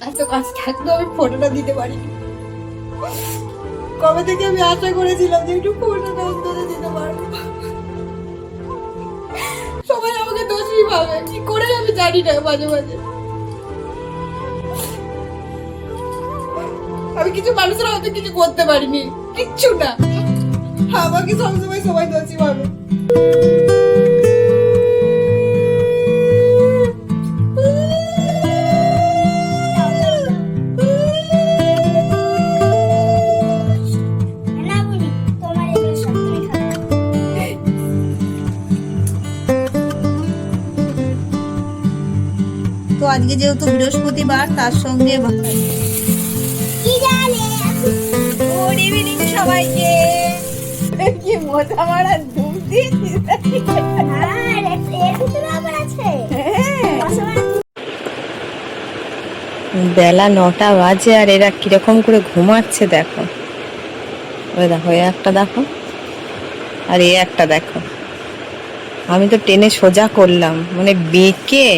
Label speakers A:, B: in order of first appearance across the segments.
A: আমি ফটোটা দিতে পারিনি। কবে থেকে আমি আশা করেছিলাম যে একটু ফটোটা অন্তত দিতে পারব। সবাই আমাকে দোষী ভাবে কি করে আমি জানি না মাঝে মাঝে। আমি কিছু মানুষের হয়তো কিছু করতে পারিনি। কিচ্ছু না। আমাকে সবসময় সবাই দোষী ভাবে
B: আজকে যেহেতু বৃহস্পতিবার তার সঙ্গে গুড ইভিনিং সবাইকে। কি দিয়েছিস
C: আছে। রসমালাই
B: বেলা নটা বাজে আর এরা কীরকম করে ঘুমাচ্ছে দেখো। ওই দেখো এ একটা দেখো আর এ একটা দেখো। আমি তো টেনে সোজা করলাম মানে বেঁকে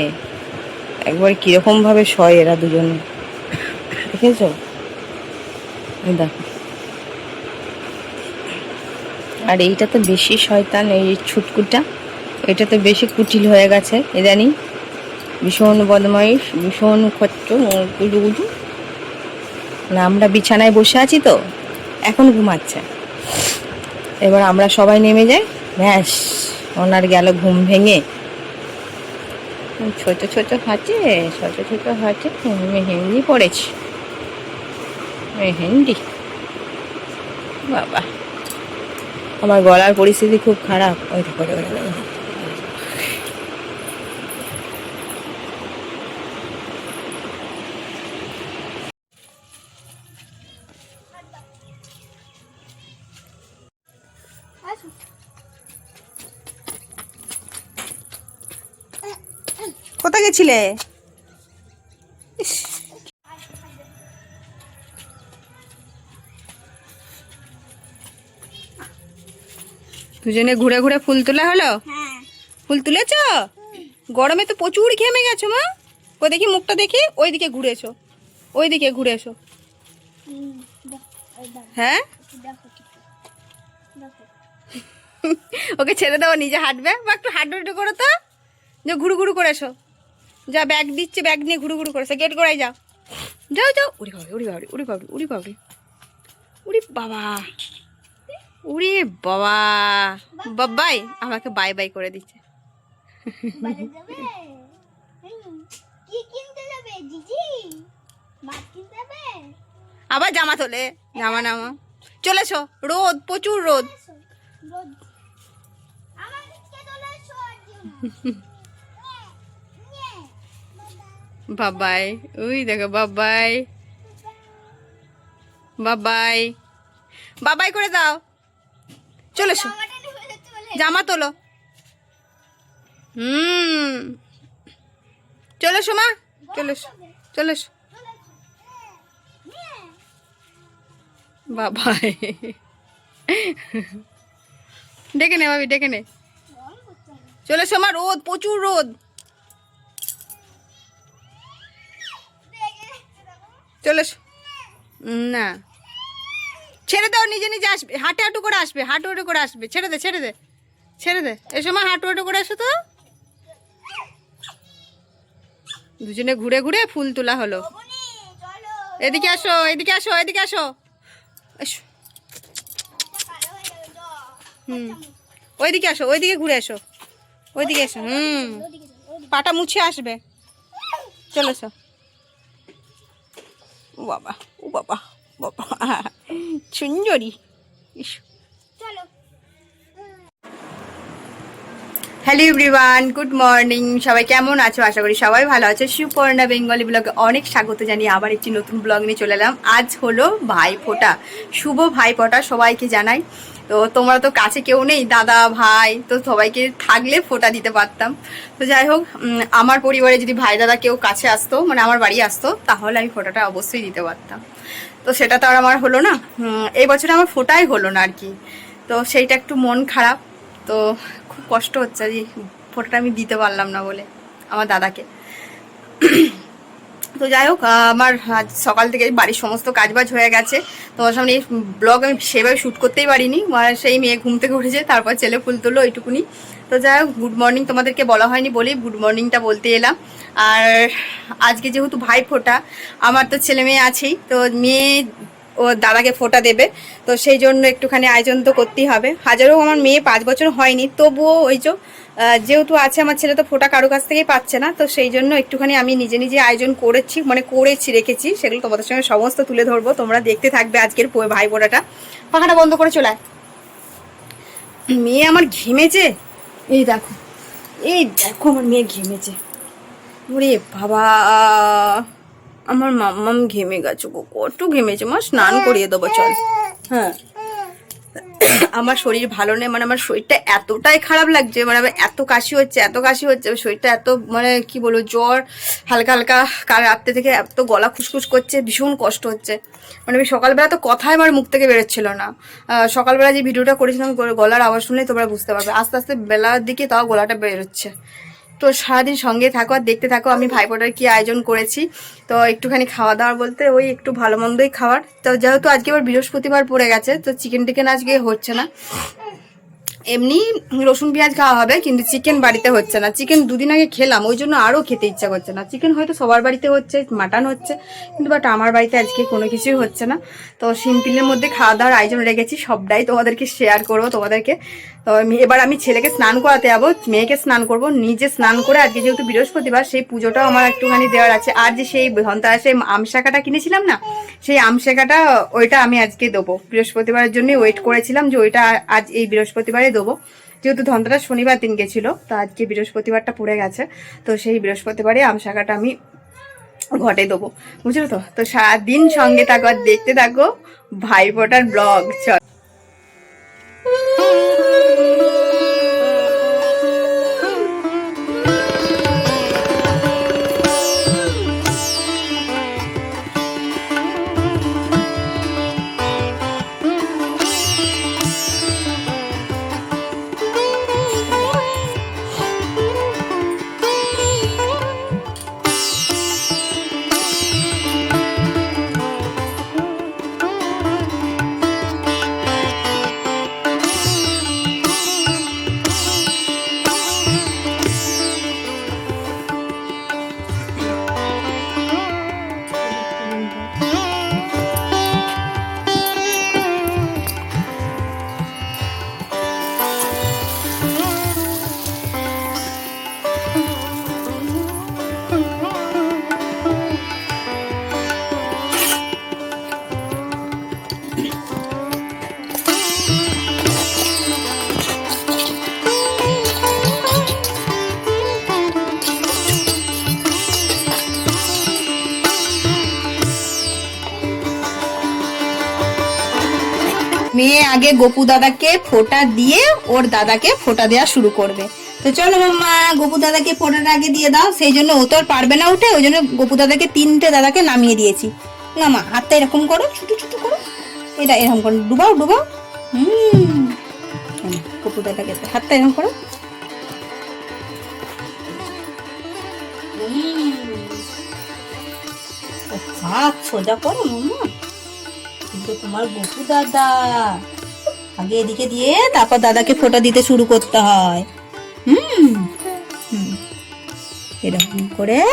B: একবার কীরকম ভাবে শয় এরা দুজনে। দেখেছ? দেখো। আর এইটা তো বেশি শয়তান, এই ছুটকুটা। এটা তো বেশি কুটিল হয়ে গেছে ইদানিং ভীষণ বদমাইশ, ভীষণ খচ্চ গুজু গুজু না, আমরা বিছানায় বসে আছি তো, এখন ঘুমাচ্ছে। এবার আমরা সবাই নেমে যাই। ব্যাস, ওনার গেল ঘুম ভেঙে। ছোট ছোট হাঁচে ছোট ছোট হাঁচে মেহেন্দি পড়েছি। মেহেন্দি? বাবা। আমার গলার পরিস্থিতি খুব খারাপ। ওই দেখো, ওই ওই ইস। দুজনে ঘুরে ঘুরে ফুল তোলা হলো?
C: হ্যাঁ।
B: ফুল তুলেছ? গরমে তো প্রচুর ঘেমে গেছো মা। ও দেখি মুখটা দেখি ওইদিকে ঘুরে এসো। ওইদিকে ঘুরে এসো। হ্যাঁ। ওকে ছেড়ে দাও নিজে হাঁটবে। বা একটু হাঁটু হাঁটু করো তো। যে ঘুরু ঘুরু করে এসো। যা ব্যাগ দিচ্ছে ব্যাগ নিয়ে ঘুরু ঘুরু করেছে। গেট করাই যাও যাও যাও। উড়ি বাবরি উড়ি বাবরি উড়ি বাবরি উড়ি বাবরি উড়ি বাবা। উড়ি বাবা। বাবাই আমাকে বাই বাই করে দিচ্ছে। আবার জামা তোলে। জামা নামা। চলে এসো। রোদ প্রচুর রোদ।
C: রোদ।
B: বাবাই ওই দেখো বাবাই বাবাই বাবাই করে দাও। চলে এসো। জামা তোলো। হুম। চলে এসো, মা। চলে এসো। চলে এসো। বাবাই ডেকে নে, ভাবি, ডেকে নে। চলে এসো, মা, রোদ, প্রচুর রোদ। চলে না। ছেড়ে দাও, নিজে নিজে আসবে। হাঁটে হাঁটু করে আসবে, হাঁটু হাঁটু করে আসবে। ছেড়ে দে ছেড়ে দে ছেড়ে দে। এ সময় হাঁটু হাঁটু করে এসো তো। দুজনে ঘুরে ঘুরে ফুল তোলা হলো। এদিকে আসো এদিকে আসো এদিকে আসো। হুম। ওইদিকে আসো, ওইদিকে ঘুরে এসো। ওইদিকে এসো, হুম। পাটা মুছে আসবে। চলে এসো। ও বাবা ও বাবা বাবা। সুন্দরী ইস
C: চলো
B: হ্যালো এভরিওয়ান গুড মর্নিং সবাই কেমন আছো? আশা করি সবাই ভালো আছো। সুপর্ণা বেঙ্গলি ব্লগে অনেক স্বাগত জানিয়ে আবার একটি নতুন ব্লগ নিয়ে চলে এলাম। আজ হলো ভাইফোঁটা শুভ ভাইফোঁটা সবাইকে জানাই। তো তোমরা তো কাছে কেউ নেই, দাদা, ভাই, তো সবাইকে থাকলে ফোঁটা দিতে পারতাম। তো যাই হোক আমার পরিবারে যদি ভাই দাদা কেউ কাছে আসতো মানে আমার বাড়ি আসতো, তাহলে আমি ফোঁটাটা অবশ্যই দিতে পারতাম। তো সেটা তো আর আমার হলো না। এই বছর আমার ফোটাই হলো না আর কি। তো সেইটা একটু মন খারাপ। তো খুব কষ্ট হচ্ছে যে ফটোটা আমি দিতে পারলাম না বলে আমার দাদাকে। তো যাই হোক, আমার আজ সকাল থেকে বাড়ির সমস্ত কাজবাজ হয়ে গেছে। তোমার সামনে এই ব্লগ আমি সেভাবে শ্যুট করতেই পারিনি। সেই মেয়ে ঘুম থেকে উঠেছে, তারপর ছেলে ফুল তুললো, ওইটুকুনি। তো যাই হোক গুড মর্নিং তোমাদেরকে বলা হয়নি বলেই গুড মর্নিংটা বলতে এলাম। আর আজকে যেহেতু ভাই ফোটা, আমার তো ছেলে মেয়ে আছেই, তো মেয়ে ও দাদাকে ফোটা দেবে। তো সেই জন্য একটুখানি আয়োজন তো করতেই হবে। হাজারও আমার মেয়ে পাঁচ বছর হয়নি, তবুও ওই যে যেহেতু আছে আমার ছেলে তো ফোটা কারও কাছ থেকেই পাচ্ছে না, তো সেই জন্য একটুখানি আমি নিজে নিজে আয়োজন করেছি মানে করেছি, রেখেছি, সেগুলো তোমাদের সঙ্গে সমস্ত তুলে ধরবো, তোমরা দেখতে থাকবে আজকের ভাই ফোটাটা পাখাটা বন্ধ করে চলে। মেয়ে আমার ঘেমেছে? এই দেখো এই দেখো আমার মেয়ে ঘেমেছে। ওরে বাবা! আমার মাম্মাম ঘেমে গেছে গো, কত ঘেমেছে। মা, স্নান করিয়ে দেবো, চল। হ্যাঁ। আমার শরীর ভালো নেই মানে আমার শরীরটা এতটাই খারাপ লাগছে মানে আমার এত কাশি হচ্ছে, এত কাশি হচ্ছে, শরীরটা এত মানে কি বলব, জ্বর, হালকা হালকা কাল রাত্রে থেকে এত গলা খুসখুস করছে, ভীষণ কষ্ট হচ্ছে। মানে আমি সকালবেলা তো কথাই আমার মুখ থেকে বেরোচ্ছিল না। সকালবেলা যে ভিডিওটা করেছিলাম গল- গলার আওয়াজ শুনলে তোমরা বুঝতে পারবে। আস্তে আস্তে বেলার দিকে তাও গলাটা বেরোচ্ছে। তো সারাদিন সঙ্গে থাকো আর দেখতে থাকো, আমি ভাইফোঁটার কি আয়োজন করেছি। তো একটুখানি খাওয়া দাওয়া বলতে ওই একটু ভালো মন্দই খাওয়ার। তো যেহেতু আজকে আবার বৃহস্পতিবার পড়ে গেছে, তো চিকেন টিকেন আজকে হচ্ছে না। এমনি রসুন পেঁয়াজ খাওয়া হবে, কিন্তু চিকেন বাড়িতে হচ্ছে না। চিকেন দুদিন আগে খেলাম, ওই জন্য আরও খেতে ইচ্ছা করছে না। চিকেন হয়তো সবার বাড়িতে হচ্ছে মাটন হচ্ছে, কিন্তু বাট আমার বাড়িতে আজকে কোনো কিছুই হচ্ছে না। তো সিম্পলের মধ্যে খাওয়া দাওয়ার আয়োজন রেখেছি সবটাই তোমাদেরকে শেয়ার করব তোমাদেরকে। তো এবার আমি ছেলেকে স্নান করাতে যাব, মেয়েকে স্নান করব, নিজে স্নান করে আজকে যেহেতু বৃহস্পতিবার, সেই পুজোটাও আমার একটুখানি দেওয়ার আছে। আর যে সেই ধনতারাসে আম শাখাটা কিনেছিলাম না, সেই আম শাখাটা, ওইটা আমি আজকে দেবো। বৃহস্পতিবারের জন্য ওয়েট করেছিলাম যে ওইটা আজ এই বৃহস্পতিবারে দেবো। যেহেতু ধনতেরাস শনিবার দিন গেছিল, তো আজকে বৃহস্পতিবারটা পড়ে গেছে। তো সেই বৃহস্পতিবারে আম শাখাটা আমি ঘটে দেবো। বুঝলো তো? তো সারাদিন সঙ্গে থাকো আর দেখতে থাকো ভাইফোঁটার ব্লগ। চল। আগে গপু দাদাকে ফোঁটা দিয়ে ওর দাদাকে ফোঁটা দেওয়া শুরু করবে। তো চলো মাম্মা, গপু দাদাকে ফোঁটাটা আগে দিয়ে দাও, সেই জন্য ও তো আর পারবে না উঠে, ওই জন্য গপু দাদাকে তিনটে দাদাকে নামিয়ে দিয়েছি। না মা হাতটা এরকম করো, ছুটু ছুটু করো। এটা এরকম করো, ডুবাও ডুবাও। হুম। গপু দাদাকে হাতটা এরকম করো। হাত সোজা করো, মাম্মা। কিন্তু তোমার গপু দাদা। আগে এদিকে দিয়ে তারপর দাদাকে ফোঁটা দিতে শুরু করতে হয়। হুম। এরকম করে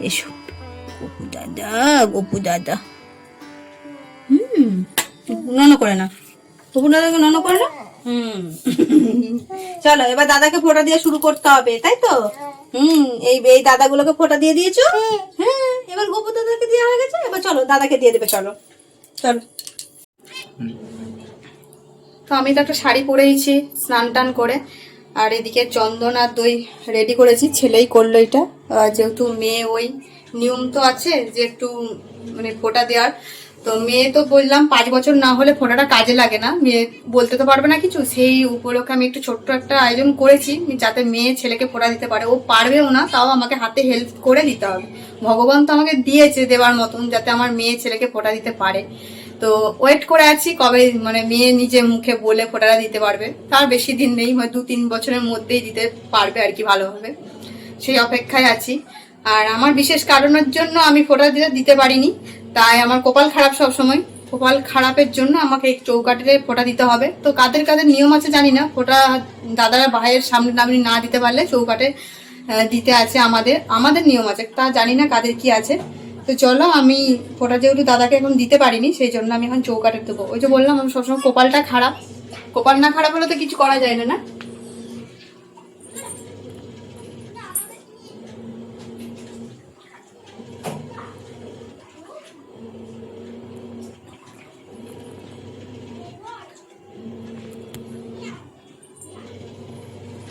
B: এসো। গপু দাদা গপু দাদা। হুম। নন করে না। গপু দাদাকে নন করে না? হুম। চলো, এবার দাদাকে ফোঁটা দিয়ে শুরু করতে হবে, তাই তো? হুম, এই এই দাদাগুলোকে ফোঁটা দিয়ে দিয়েছ? হ্যাঁ এবার গপু দাদাকে দেওয়া হয়ে গেছে? এবার চলো, দাদাকে দিয়ে দেবে, চলো। চলো। তো আমি তো একটা শাড়ি পরেইছি, স্নান টান করে। আর এদিকে চন্দন আর দই রেডি করেছি, ছেলেই করল এটা। যেহেতু মেয়ে ওই নিয়ম তো আছে যে একটু মানে ফোঁটা দেওয়ার। তো মেয়ে তো বললাম পাঁচ বছর না হলে ফোঁটাটা কাজে লাগে না। মেয়ে বলতে তো পারবে না কিছু। সেই উপলক্ষে আমি একটু ছোট্ট একটা আয়োজন করেছি, যাতে মেয়ে ছেলেকে ফোঁটা দিতে পারে। ও পারবেও না, তাও আমাকে হাতে হেল্প করে দিতে হবে। ভগবান তো আমাকে দিয়েছে দেওয়ার মতন, যাতে আমার মেয়ে ছেলেকে ফোঁটা দিতে পারে। তো ওয়েট করে আছি কবে মানে মেয়ে নিজে মুখে বলে ফোটাটা দিতে পারবে। তার বেশি দিন নেই হয়তো দু তিন বছরের মধ্যেই দিতে পারবে আর কি ভালোভাবে। সেই অপেক্ষায় আছি। আর আমার বিশেষ কারণের জন্য আমি ফোটা দিতে দিতে পারিনি। তাই আমার কপাল খারাপ সব সময় কপাল খারাপের জন্য আমাকে চৌকাঠে ফোটা দিতে হবে। তো কাদের কাদের নিয়ম আছে জানি না। ফোটা দাদারা ভাইয়ের সামনে নামনি না দিতে পারলে চৌকাঠে দিতে আছে আমাদের। আমাদের নিয়ম আছে। তা জানি না কাদের কি আছে। তো চলো, আমি ফোটা যেহেতু দাদাকে এখন দিতে পারিনি, সেই জন্য আমি এখন চৌকাঠে দেবো। ওই যে বললাম, আমি সবসময় কপালটা খারাপ। কপাল না খারাপ হলে তো কিছু করা যায় না না?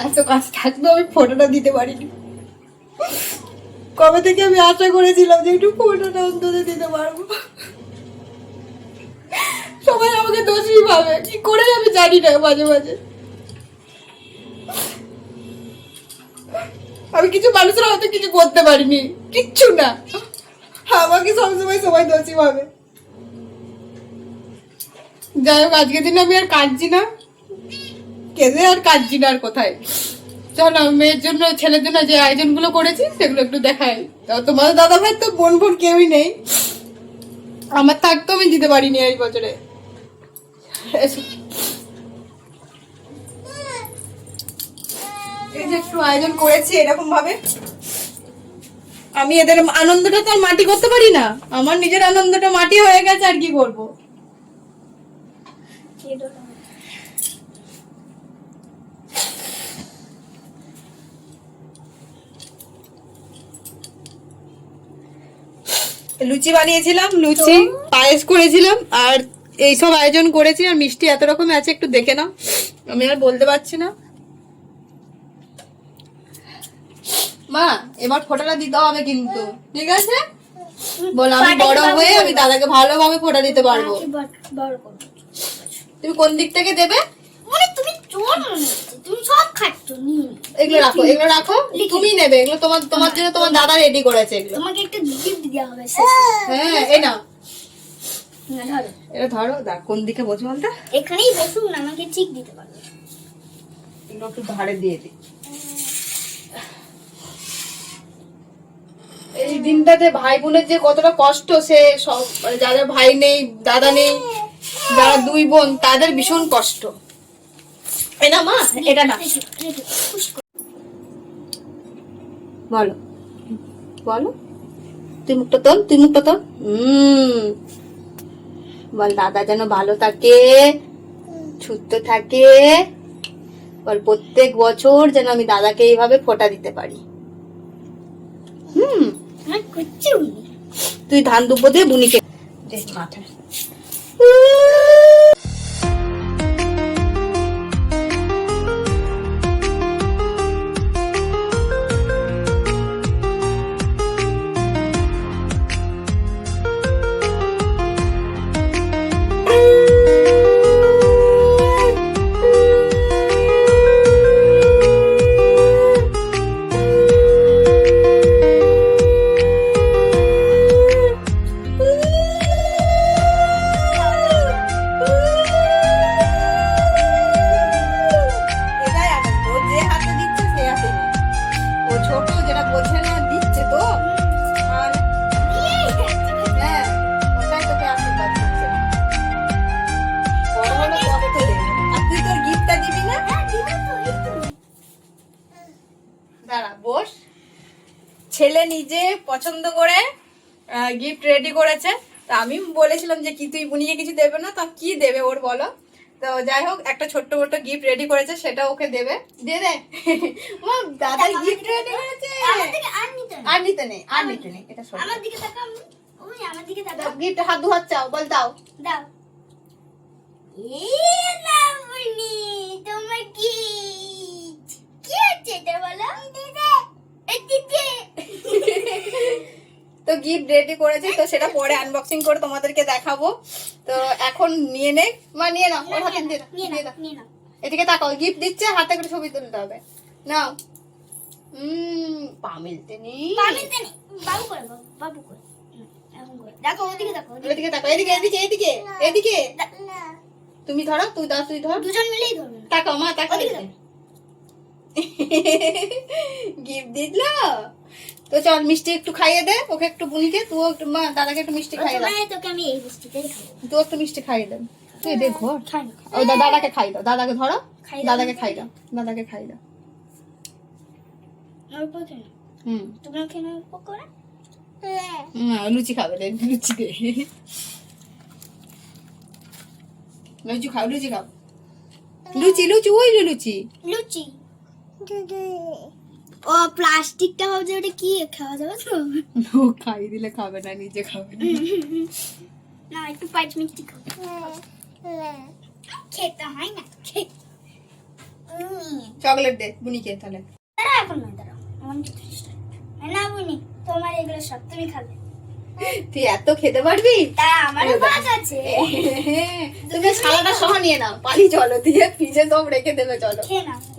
B: এত কাজ থাকলেও আমি ফটোটা দিতে পারিনি। কবে থেকে আমি আশা করেছিলাম যে একটু ফটোটা অন্তত দিতে পারব? সবাই আমাকে দোষী ভাবে। কি করে আমি জানি না মাঝে মাঝে। আমি কিছু মানুষের হয়তো কিছু করতে পারিনি। কিচ্ছু না। আমাকে সবসময় সবাই দোষী ভাবে। যাই হোক, আজকের দিনে আমি আর কাঁদছি না। কেঁদে আর কাঁদছি না আর কোথায়? চলো মেয়ের জন্য, ছেলের জন্য যে আয়োজনগুলো করেছি, সেগুলো একটু দেখাই। তোমাদের দাদা ভাই তো বোন বোন কেউই নেই। আমার থাকতো আমি দিতে পারিনি এই বছরে। এই যে একটু আয়োজন করেছি এরকম আমি এদের আনন্দটা তো আর মাটি করতে পারি না। আমার নিজের আনন্দটা মাটি হয়ে গেছে, আর কি করব? লুচি বানিয়েছিলাম লুচি পায়েস করেছিলাম আর এইসব আয়োজন করেছি আর মিষ্টি এত রকম আছে একটু দেখে নাও। আমি আর বলতে পারছি না। মা এবার ফোটাটা দিতে হবে কিন্তু। ঠিক আছে? বল আমি বড় হয়ে আমি দাদাকে ভালোভাবে ফোটা দিতে পারব। তুমি কোন দিক থেকে দেবে?
C: মানে তুমি চোর তুমি সব খাচ্ছ নিয়ে নিয়ে।
B: এগুলো রাখো এগুলো রাখো তুমি নেবে এগুলো তোমার তোমার জন্য তোমার দাদা রেডি করেছে এগুলো।
C: তোমাকে একটা গিফট দেওয়া হবে
B: হ্যাঁ এই নাও। এটা ধরো দেখ কোন দিকে বসে বলতে?
C: এখানেই বসুন আমাকে ঠিক দিতে পারবে
B: এগুলো একটু ধারে দিয়ে দিই। এই দিনটাতে ভাই বোনের যে কতটা কষ্ট সে সব মানে যাদের ভাই নেই দাদা নেই যারা দুই বোন তাদের ভীষণ কষ্ট। মা এটা না। বলো। বলো। তুই মুখটা তোল তুই মুখটা তোল। হম বল দাদা যেন ভালো থাকে সুস্থ থাকে। বল প্রত্যেক বছর যেন আমি দাদাকে এইভাবে ফোটা দিতে পারি। হুম।
C: নেই।
B: তুই ধান দুব্বো দিয়ে বুনিকে মাথায়। পছন্দ করে গিফট রেডি করেছে। তা আমি বলেছিলাম যে কি তুই বুনিকে কিছু দেবে না তা কি দেবে ওর বলো। তো যাই হোক একটা ছোট্ট মোট্ট গিফট রেডি করেছে সেটা ওকে দেবে। দিয়ে দে। ও দাদার গিফট রেডি করেছে।
C: আমার দিকে আর নিতে না।
B: আর নিতে নেই আর নিতে নেই এটা
C: আমার দিকে তাকাও ওই আমার দিকে তাকাও।
B: গিফট হাত দু হাত চাও বল দাও।
C: দাও। তোমার কি কি আছে এটা বলো? দিদি
B: তো গিফট রেডি করেছি তো সেটা পরে আনবক্সিং করে তোমাদেরকে দেখাবো। তো এখন নিয়ে নে। মা নিয়ে নাও ওর হাতে দিয়ে দাও, এদিকে তাকাও গিফট দিচ্ছে হাতে করে ছবি তুলতে হবে। নাও। হুম পা মিলতে নেই
C: পানিতে নেই বাবু করে বাবু করে। হুম, এখন করে। দেখো ওদিকে দেখো ওদিকে।
B: এদিকে এদিকে এদিকে এদিকে। তুমি ধরো তুই দাও তুই ধর।
C: দুজন মিলেই ধরবে না।
B: তাকাও মা তাকাও গিফট দিল। তো চল মিষ্টি একটু খাইয়ে দে ওকে একটু বুনিকে তুই একটু মা দাদাকে একটু মিষ্টি খাইয়ে
C: তোকে আমি এই মিষ্টিটাই খাব
B: তুই একটু মিষ্টি খাইয়ে দে তুই দে ঘর
C: খাই না।
B: দাদাকে খাই দাও দাদাকে ধরো দাদাকে খাই দাও। দাদাকে খাই দাও।
C: অল্প কেন
B: হুম।
C: তোমরা কেন অল্প করে?
B: না লুচি খাবে দে লুচি দে। লুচি খাও লুচি খাও। লুচি লুচি ওই লুচি।
C: লুচি। ও প্লাস্টিকটা ভাবছে ওটা কি? খাওয়া যাবে তো?
B: ও খাই দিলে খাবে না নিজে খাবে না।
C: না একটু পাঁচ মিষ্টি খাব খেতে হয় না
B: চকলেট দে বুনিকে তাহলে।
C: দাঁড়া এখন না দাঁড়াও। আমার না বুনি তোমার এগুলো সব তুমি খাবে।
B: তুই এত খেতে পারবি?
C: তা আমারও ভাত আছে।
B: তুমি সালাটা সহ নিয়ে নাও। পালি চলো দিয়ে ফ্রিজে সব রেখে দেবে চলো।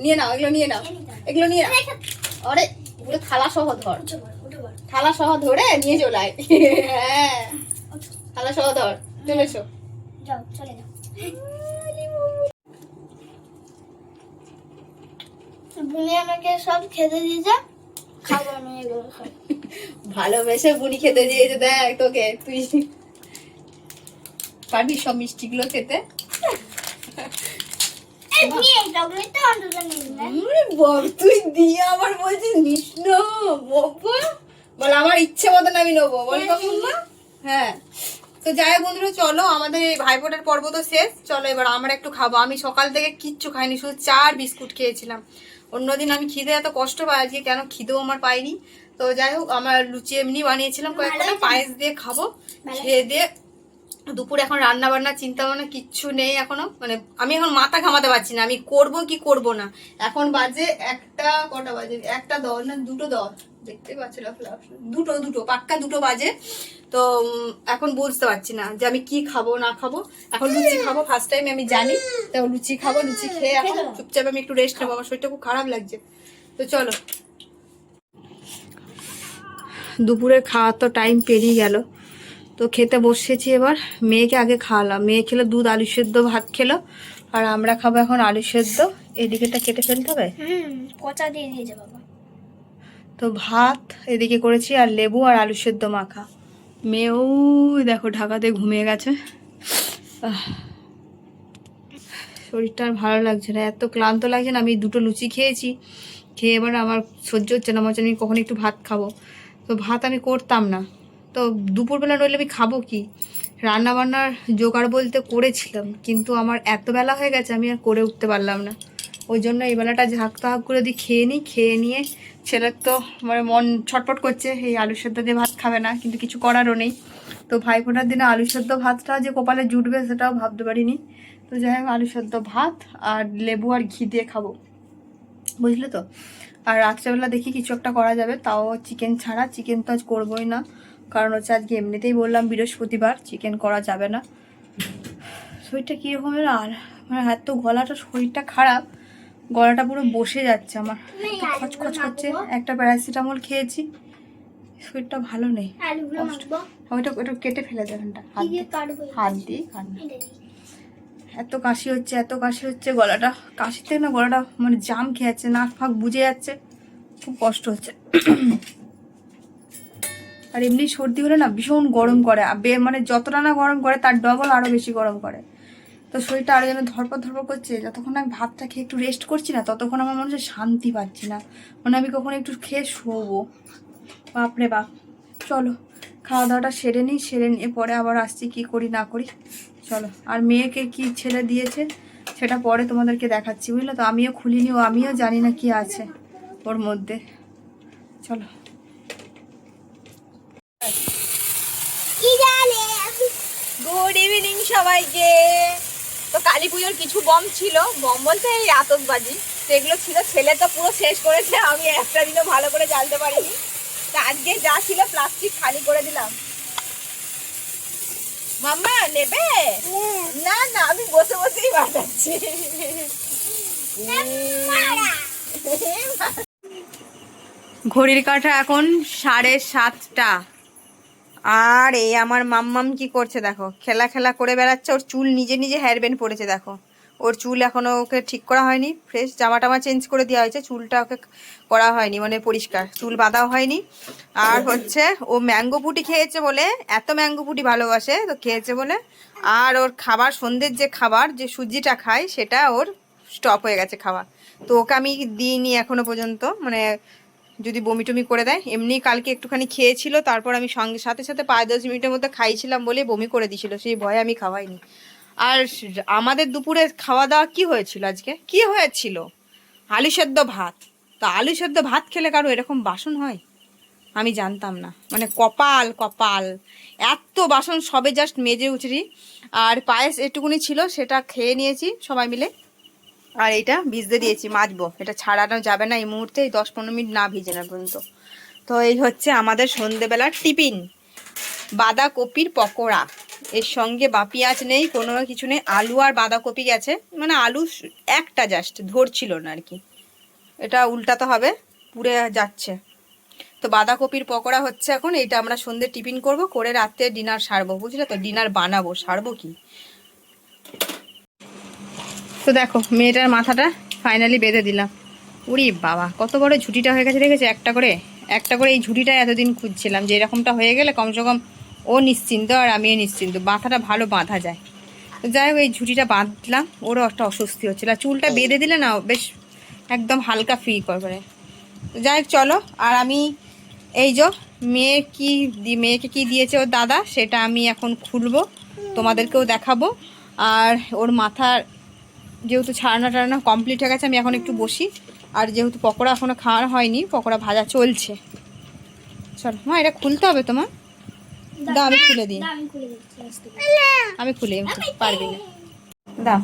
B: নিয়ে নাও এগুলো নিয়ে নাও। এগুলো নিয়ে নাও। আরে পুরো থালা সহ ধর। থালা সহ ধরে নিয়ে চলে আয়। হ্যাঁ। থালা সহ ধর। চলে এসো।
C: যাও চলে যাও। বুনি আমাকে সব খেতে দিয়ে সব
B: ভালোবেসে বুনি খেতে দিয়েছে দেখ তোকে তুই পারবি সব মিষ্টিগুলো খেতে? তুই দিয়ে আবার বলছিস নিস না বাবা বল আমার ইচ্ছে মতন আমি নেব বল কখন হ্যাঁ তো যাই বন্ধুরা চলো আমাদের এই ভাইফোঁটার পর্ব তো শেষ। চলো এবার আমরা একটু খাব। আমি সকাল থেকে কিচ্ছু খাইনি শুধু চার বিস্কুট খেয়েছিলাম। অন্যদিন আমি খিদে এত কষ্ট পাই আজকে কেন খিদেও আমার পাইনি। তো যাই হোক আমার লুচি এমনি বানিয়েছিলাম কয়েকটা পায়েস দিয়ে খাব খেয়ে দিয়ে দুপুরে এখন রান্না বান্না চিন্তা ভাবনা কিচ্ছু নেই এখনও। মানে আমি এখন মাথা ঘামাতে পারছি না আমি করব কি করব না। এখন বাজে একটা কটা বাজে? একটা দশ না দুটো দশ। দেখতে পাচ্ছি। দুটো দুটো পাক্কা দুটো বাজে। তো এখন বুঝতে পারছি না যে আমি কি খাব না খাব। এখন লুচি খাব ফার্স্ট টাইম আমি জানি। তো লুচি খাব লুচি খেয়ে এখন চুপচাপ আমি একটু রেস্ট নেব আমার শরীরটা খুব খারাপ লাগছে। তো চলো। দুপুরে খাওয়ার তো টাইম পেরিয়ে গেল। তো খেতে বসেছি এবার। মেয়েকে আগে খাওয়ালাম। মেয়ে খেলো দুধ আলু সেদ্ধ ভাত খেলো। আর আমরা খাব এখন আলু সেদ্ধ। এদিকেটা কেটে ফেলতে হবে?
C: হুম কচা দিয়ে দিয়েছে বাবা।
B: তো ভাত এদিকে করেছি আর লেবু আর আলু সেদ্ধ মাখা। মেয়েও দেখো ঢাকাতে ঘুমিয়ে গেছে। শরীরটা আর ভালো লাগছে না। এত ক্লান্ত লাগছে না আমি দুটো লুচি খেয়েছি। খেয়ে এবার আমার সহ্য হচ্ছে না। আমার আমি কখন একটু ভাত খাব। তো ভাত আমি করতাম না। তো দুপুরবেলা নইলে আমি খাব কি? রান্না বান্নার জোগাড় বলতে করেছিলাম, কিন্তু আমার এত বেলা হয়ে গেছে, আমি আর করে উঠতে পারলাম না। ওই জন্য এই বেলাটা ঝাঁক তাক করে দিই খেয়ে নিই খেয়ে নিয়ে ছেলের তো মানে মন ছটপট করছে, এই আলু সেদ্ধ দিয়ে ভাত খাবে না, কিন্তু কিছু করারও নেই। তো ভাই ভাইফোঁটার দিনে আলু সেদ্ধ ভাতটা যে কপালে জুটবে সেটাও ভাবতে পারিনি। তো যাই হোক, আলু সেদ্ধ ভাত আর লেবু আর ঘি দিয়ে খাব। বুঝলে তো? আর রাত্রেবেলা দেখি কিছু একটা করা যাবে, তাও চিকেন ছাড়া, চিকেন তো আজ করবোই না। কারণ হচ্ছে আজকে এমনিতেই বললাম বৃহস্পতিবার চিকেন করা যাবে না। শরীরটা কীরকমের আর? মানে এত গলাটা শরীরটা খারাপ গলাটা পুরো বসে যাচ্ছে আমার। খচখচ করছে। একটা প্যারাসিটামল খেয়েছি। শরীরটা ভালো নেই। ওইটা ওটা কেটে ফেলে দেবেনটা হাত দিয়ে। এত কাশি হচ্ছে এত কাশি হচ্ছে গলাটা। থেকে না গলাটা মানে জাম খেয়ে যাচ্ছে নাক ফাঁক বুঝে যাচ্ছে। খুব কষ্ট হচ্ছে। আর এমনি সর্দি হলে না ভীষণ গরম করে। মানে যতটা না গরম করে, তার ডবল আরও বেশি গরম করে। তো শরীরটা আরও যেন ধরপর ধরপর করছে, যতক্ষণ আমি ভাতটা খেয়ে একটু রেস্ট করছি না, ততক্ষণ আমার মনে হচ্ছে শান্তি পাচ্ছি না। মানে আমি কখন একটু খেয়ে শোবো। বাপরে বাপ। চলো, খাওয়া দাওয়াটা সেরে নিই, সেরে নিয়ে পরে আবার আসছি কি করি না করি। চলো, আর মেয়েকে কি ছেলে দিয়েছে, সেটা পরে তোমাদেরকে দেখাচ্ছি, বুঝলে তো? আমিও খুলিনি, ও আমিও জানি না কি আছে ওর মধ্যে। চলো
C: কি জানে
B: গুড ইভিনিং সবাইকে। তো কালী পুজোর কিছু বম ছিল। বম বলতে এই আতসবাজি তো এগুলো ছিল। ছেলে তো পুরো শেষ করেছে। আমি একটা দিনও ভালো করে জ্বালতে পারিনি। তো আজকে যা ছিল প্লাস্টিক খালি করে দিলাম। মাম্মা, নেবে? না না, আমি বসে বসেই বাটাচ্ছি ঘড়ির কাঁটা এখন সাড়ে সাতটা। আর এই আমার মাম্মাম কি করছে দেখো? খেলা খেলা করে বেড়াচ্ছে, ওর চুল নিজে নিজে হেয়ার ব্যান্ড পড়েছে দেখো। ওর চুল এখনও ওকে ঠিক করা হয়নি ফ্রেশ জামা টামা চেঞ্জ করে দেওয়া হয়েছে, চুলটা ওকে করা হয়নি মানে পরিষ্কার, চুল বাঁধাও হয়নি। আর হচ্ছে, ও ম্যাঙ্গো পুটি খেয়েছে বলে, এত ম্যাঙ্গো পুটি ভালোবাসে, তো খেয়েছে বলে। আর ওর খাবার, সন্ধ্যের যে খাবার, যে সুজিটা খায়, সেটা ওর স্টপ হয়ে গেছে খাওয়া। তো ওকে আমি দিইনি এখনও পর্যন্ত মানে যদি বমি টমি করে দেয়। এমনি কালকে একটুখানি খেয়েছিল, তারপর আমি সঙ্গে, সাথে সাথে পাঁচ দশ মিনিটের মধ্যে খাইছিলাম বলে বমি করে দিছিল সেই ভয়ে আমি খাওয়াইনি। আর আমাদের দুপুরে খাওয়া দাওয়া কি হয়েছিল আজকে? কি হয়েছিল? আলু সেদ্ধ ভাত। তো আলু সেদ্ধ ভাত খেলে কারও এরকম বাসন হয়? আমি জানতাম না। মানে কপাল কপাল। এত বাসন সবে জাস্ট মেজে উঠরি আর পায়েস এটুকুনি ছিল, সেটা খেয়ে নিয়েছি সবাই মিলে। আর এটা ভিজতে দিয়েছি, মাজবো। এটা ছাড়ানো যাবে না এই মুহূর্তে, এই দশ পনেরো মিনিট না ভিজে না পর্যন্ত। তো এই হচ্ছে আমাদের সন্ধেবেলার টিফিন। বাঁধাকপির পকোড়া। এর সঙ্গে বা পেঁয়াজ নেই, কোনো কিছু নেই। আলু আর বাঁধাকপি গেছে। মানে আলু একটা জাস্ট ধরছিল না আর কি। এটা উল্টাতে হবে, পুড়ে যাচ্ছে। তো বাঁধাকপির পকোড়া হচ্ছে এখন এটা আমরা সন্ধে টিফিন করব, করে রাতে ডিনার সারবো, বুঝলে তো? ডিনার বানাবো, সারবো কি? তো দেখো, মেয়েটার মাথাটা ফাইনালি বেঁধে দিলাম। উরি বাবা, কত বড় ঝুটিটা হয়ে গেছে দেখেছ? একটা করে একটা করে এই ঝুঁটিটা এতদিন খুঁজছিলাম যে এরকমটা হয়ে গেলে কমসে কম ও নিশ্চিন্ত আর আমিও নিশ্চিন্ত, মাথাটা ভালো বাঁধা যায়। তো যাই হোক, এই ঝুঁটিটা বাঁধলাম, ওরও একটা অস্বস্তি হচ্ছিল আর চুলটা বেঁধে দিলে না, বেশ একদম হালকা ফ্রি করে তো যাই হোক, চলো, আর আমি এই যে মেয়ে কি মেয়েকে কি দিয়েছে ওর দাদা, সেটা আমি এখন খুলবো, তোমাদেরকেও দেখাবো। আর ওর মাথার যেহেতু ছাড়ানো টাড়ানো কমপ্লিট হয়ে গেছে আমি এখন একটু বসি। আর যেহেতু পকোড়া এখনও খাওয়া হয়নি পকোড়া ভাজা চলছে। চলো মা এটা খুলতে হবে তোমার? দা আমি খুলে দিই।
C: আমি খুলে
B: পারবি না। দাও।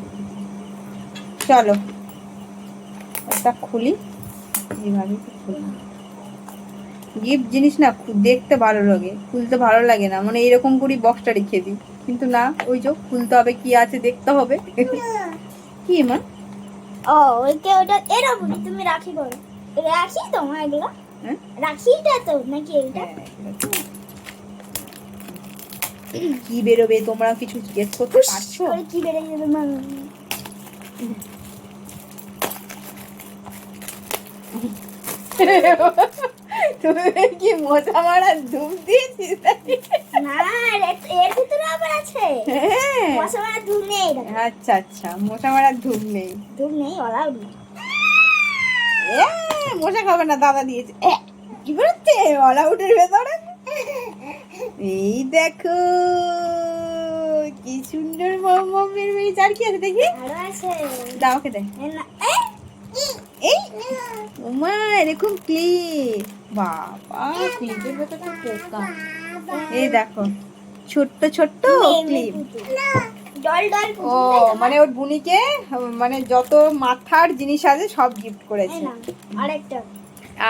B: চলো এটা খুলি। গিফট জিনিস না দেখতে ভালো লাগে খুলতে ভালো লাগে না। মানে এরকম করি বক্সটা রেখে দিই। কিন্তু না ওই যে খুলতে হবে কি আছে দেখতে হবে। কি মা
C: ও ওইকে ওটা এরকম তুমি রাখি করো। রাখি তো মা এগুলো?
B: হ্যাঁ?
C: রাখিটা তো নাকি এটা
B: কি বেরোবে তোমরা? কিছু গেস করতে পারছ?
C: কি যাবে মা?
B: তুমি কি মজা মারার ধূপ দিয়েছিস?
C: না এর- এর ভিতরে আবার আছে।
B: হ্যাঁ।
C: নেই
B: আচ্ছা আচ্ছা মশা মারার ধূপ নেই। এ, মশা খাবে না দাদা দিয়েছে। কি বেরোচ্ছে অলআউটের ভেতরে? এই দেখো কি সুন্দর মম বের বেরিয়েছে কি আছে দেখি?
C: আরও আছে।
B: দাওকে দে
C: এ না এ
B: এই ওমা এরকম ক্লিপ বাবা ক্লিপের পোকা। এই দেখো ছোট্ট ছোট্ট ক্লিপ ও মানে ওর বুনিকে মানে যত মাথার জিনিস আছে সব গিফট করেছে।
C: আরেকটা।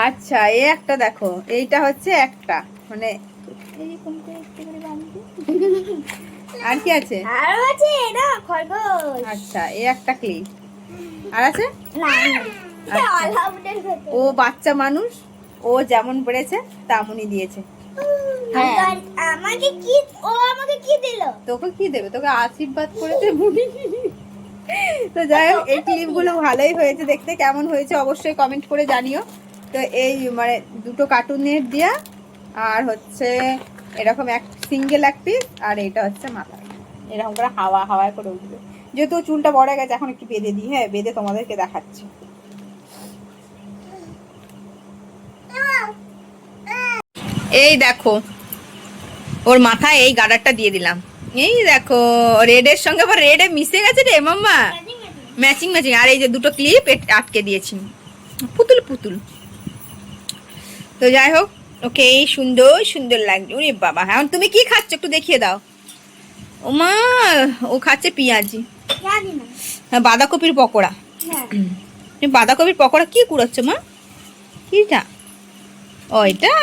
B: আচ্ছা এই একটা দেখো এইটা হচ্ছে একটা মানে। আর কি আছে?
C: আরও আছে না খরগোশ।
B: আচ্ছা এই একটা ক্লিপ আর আছে?
C: না
B: আচ্ছা। ও বাচ্চা মানুষ? ও যেমন পেরেছে তেমনই দিয়েছে। হ্যাঁ।
C: আমাকে কি ও আমাকে কি দিল?
B: তোকে কি দেবে? তোকে আশীর্বাদ করেছে বুনি তো যাই হোক এই ক্লিপগুলো ভালোই হয়েছে দেখতে। কেমন হয়েছে অবশ্যই কমেন্ট করে জানিও। তো এই মানে দুটো কার্টুনের দিয়া আর হচ্ছে এরকম এক সিঙ্গেল এক পিস আর এটা হচ্ছে মাথা এরকম করে হাওয়া হাওয়ায় করে উঠবে। যেহেতু চুলটা বড় গেছে এখন একটু বেঁধে দিই হ্যাঁ বেঁধে তোমাদেরকে দেখাচ্ছি। এই দেখো ওর মাথায় এই গার্ডারটা দিয়ে দিলাম। এই দেখো রেডের সঙ্গে আবার রেডে মিশে গেছে রে মাম্মা। ম্যাচিং ম্যাচিং আর এই যে দুটো ক্লিপ আটকে দিয়েছি। পুতুল পুতুল। তো যাই হোক ওকে এই সুন্দর সুন্দর লাগছে ওরে বাবা হ্যাঁ তুমি কি খাচ্ছ? একটু দেখিয়ে দাও। ও মা ও খাচ্ছে পেঁয়াজি। হ্যাঁ বাঁধাকপির পকোড়া।
C: হ্যাঁ।
B: তুমি বাঁধাকপির পকোড়া কি কুড়াচ্ছ মা? কিটা? ও এটা?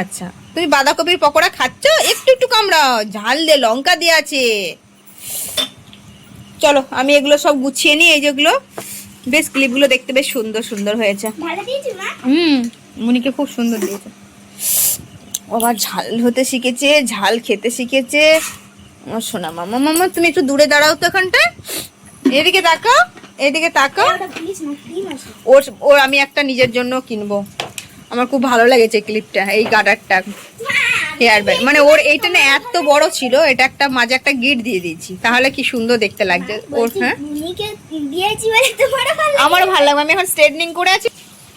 B: আচ্ছা তুমি বাঁধাকপির পকোড়া খাচ্ছ? একটু একটু কামড়াও ঝাল দে লঙ্কা দিয়ে আছে। চলো আমি এগুলো সব গুছিয়ে নিই এই যেগুলো। বেশ ক্লিপগুলো দেখতে বেশ সুন্দর সুন্দর হয়েছে। হুম মুনিকে খুব সুন্দর দিয়েছে। আবার ঝাল হতে শিখেছে ঝাল খেতে শিখেছে। সোনা মামা মামা তুমি একটু দূরে দাঁড়াও তো এখানটায়। এদিকে তাকাও এদিকে তাকাও।
C: আছে
B: ওর ওর আমি একটা নিজের জন্য কিনবো। আমার খুব ভালো লেগেছে ক্লিপটা এই গার্ডারটা হেয়ার ব্যান্ড মানে ওর এইটা না এত বড় ছিল এটা একটা মাঝে একটা গিট দিয়ে দিয়েছি। তাহলে কি সুন্দর দেখতে লাগছে ওর হ্যাঁ? আমারও ভালো লাগবে। আমি এখন স্ট্রেটনিং করে আছি।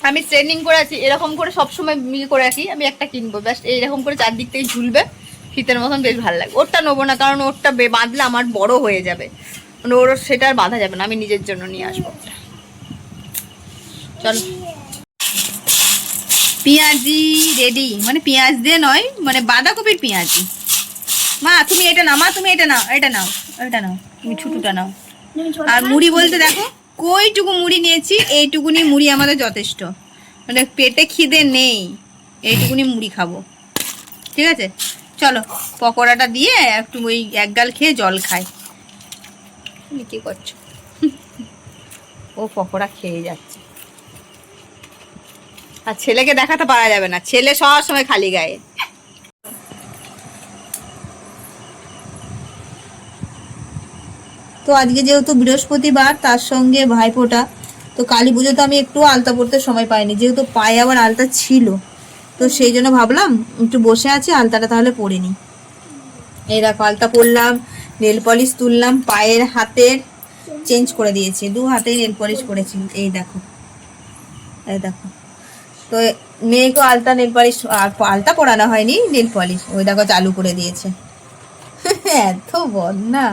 B: আমি স্ট্রেটনিং করে আছি। এরকম করে সবসময় ইয়ে করে আছি। আমি একটা কিনবো। ব্যাস এইরকম করে চারদিক থেকে ঝুলবে। ফিতের মতন বেশ ভালো লাগবে। ওরটা নেব না কারণ ওরটা বাঁধলে আমার বড় হয়ে যাবে। মানে ওর সেটা আর বাঁধা যাবে না। আমি নিজের জন্য নিয়ে আসব। চলো। পেঁয়াজি রেডি মানে পেঁয়াজ দিয়ে নয় মানে বাঁধাকপির পেঁয়াজি। মা তুমি এটা নাও মা তুমি এটা নাও এটা নাও এটা নাও তুমি ছুটুটা নাও। আর মুড়ি বলতে দেখো কইটুকু মুড়ি নিয়েছি এইটুকুনি মুড়ি আমাদের যথেষ্ট। মানে পেটে খিদে নেই এইটুকুনি মুড়ি খাব। ঠিক আছে? চলো পকোড়াটা দিয়ে একটু ওই এক গাল খেয়ে জল খাই। তুমি কি করছ? ও পকোড়া খেয়ে যাচ্ছে। আর ছেলেকে দেখাতে পারা যাবে না। ছেলে সব সময় খালি গায়ে। তো আজকে যেহেতু বৃহস্পতিবার, তার সঙ্গে ভাইফোঁটা, তো কালী পুজোতে আমি একটু আলতা পড়তে সময় পাইনি, যেহেতু পায়ে আবার আলতা ছিল। তো সেই জন্য ভাবলাম, একটু বসে আছি, আলতাটা তাহলে পরে নি এই দেখো, আলতা পরলাম, নেল পলিশ তুললাম, পায়ের হাতের চেঞ্জ করে দিয়েছি, দু হাতেই নেল পলিশ করেছি, এই দেখো। এই দেখো। তো মেয়েকে আলতা নেল পলিশ আলতা পরানো হয়নি, নেল পলিশ। ওই দেখো চালু করে দিয়েছে। এত বদনা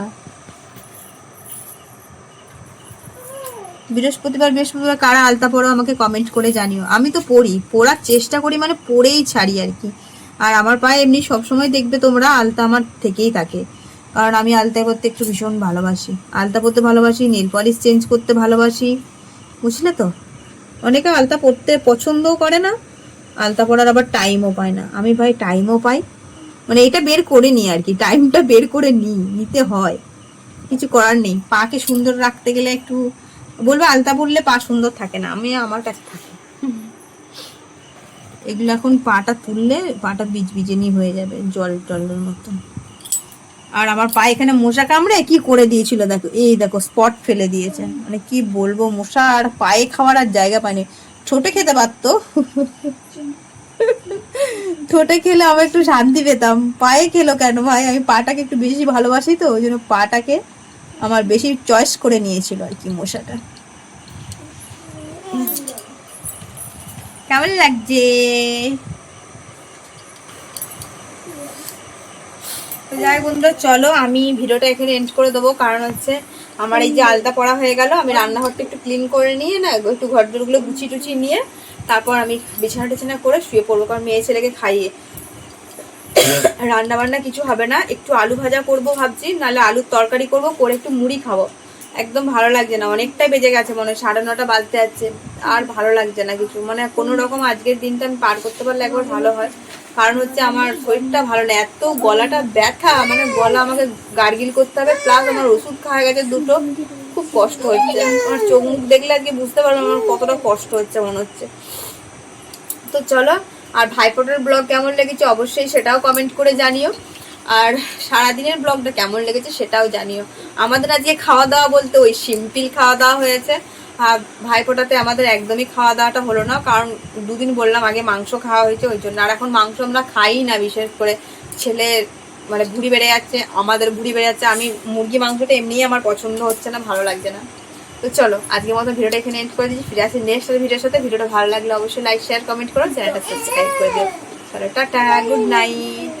B: বৃহস্পতিবার বৃহস্পতিবার কারা আলতা পড়ো আমাকে কমেন্ট করে জানিও। আমি তো পড়ি পড়ার চেষ্টা করি মানে পড়েই ছাড়ি আর কি। আর আমার পায়ে এমনি সবসময় দেখবে তোমরা আলতা আমার থেকেই থাকে। কারণ আমি আলতা করতে একটু ভীষণ ভালোবাসি। আলতা পরতে ভালোবাসি, নেল পলিশ চেঞ্জ করতে ভালোবাসি। বুঝলে তো? অনেকে আলতা পরতে পছন্দও করে না, আলতা পরার আবার টাইমও পায় না। আমি ভাই টাইমও পাই। মানে এটা বের করে নিই আর কি টাইমটা বের করে নিই, নিতে হয়। কিছু করার নেই। পাকে সুন্দর রাখতে গেলে একটু বলব আলতা পরলে পা সুন্দর থাকে না, আমি আমার কাছে থাকে। এগুলো এখন পাটা তুললে পাটা বীজ বিজেনি হয়ে যাবে, জল টলের মতন। আর আমার পা এখানে মশা কামড়ে কি করে দিয়েছিল? দেখো, এই দেখো স্পট ফেলে দিয়েছে। মানে কি বলব, মশা আর পায়ে খাওয়ার আর জায়গা পায়নি ছোটে খেতে পারতো? ঠোঁটে খেলে আমি একটু শান্তি পেতাম। পায়ে খেলো কেন ভাই? আমি পাটাকে একটু বেশি ভালোবাসি তো, ওই জন্য পাটাকে আমার বেশি চয়েস করে নিয়েছিল আর কি মশাটা। কেমন লাগছে? যাই বন্ধুরা, চলো আমি ভিডিওটা এখানে এন্ড করে দেবো। কারণ হচ্ছে আমার এই যে আলতা পড়া হয়ে গেল, আমি রান্নাঘরটা একটু ক্লিন করে নিয়ে না একটু ঘর দরগুলো গুছিয়ে টুচিয়ে নিয়ে তারপর আমি বিছানা টিছানা করে শুয়ে পড়ব, কারণ মেয়ে ছেলেকে খাইয়ে। রান্না বান্না কিছু হবে না, একটু আলু ভাজা করব ভাবছি, নাহলে আলুর তরকারি করব, করে একটু মুড়ি খাব। একদম ভালো লাগছে না, অনেকটাই বেজে গেছে মনে হয়, সাড়ে নটা বাজতে যাচ্ছে, আর ভালো লাগছে না কিছু। মানে কোনো রকম আজকের দিনটা আমি পার করতে পারলে একবার ভালো হয়। কারণ হচ্ছে আমার শরীরটা ভালো না এত গলাটা ব্যথা মানে গলা আমাকে গার্গিল করতে হবে প্লাস আমার ওষুধ খাওয়া গেছে দুটো, খুব কষ্ট হচ্ছে। আমার চোখ মুখ দেখলে আজকে বুঝতে পারব আমার কতটা কষ্ট হচ্ছে, মনে হচ্ছে। তো চলো, আর ভাইফোঁটার ব্লগ কেমন লেগেছে অবশ্যই সেটাও কমেন্ট করে জানিও। আর সারাদিনের ব্লগটা কেমন লেগেছে সেটাও জানিও। আমাদের আজকে খাওয়া দাওয়া বলতে ওই সিম্পল খাওয়া দাওয়া হয়েছে। ভাইফোঁটাতে আমাদের একদমই খাওয়া দাওয়াটা হলো না, কারণ দুদিন বললাম আগে মাংস খাওয়া হয়েছে, ওই জন্য। আর এখন মাংস আমরা খাই না, বিশেষ করে ছেলে মানে ভুড়ি বেড়ে যাচ্ছে, আমাদের ভুড়ি বেড়ে যাচ্ছে, আমি মুরগি মাংসটা এমনিই আমার পছন্দ হচ্ছে না, ভালো লাগছে না। তো চলো, আজকের মতো ভিডিওটা এখানে এন্ড করে দিচ্ছি, ফিরে আসি নেক্সট ভিডিওর সাথে। ভিডিওটা ভালো লাগলে অবশ্যই লাইক শেয়ার কমেন্ট করো, চ্যানেলটা সাবস্ক্রাইব করে দিও। চলো, টাটা গুড নাইট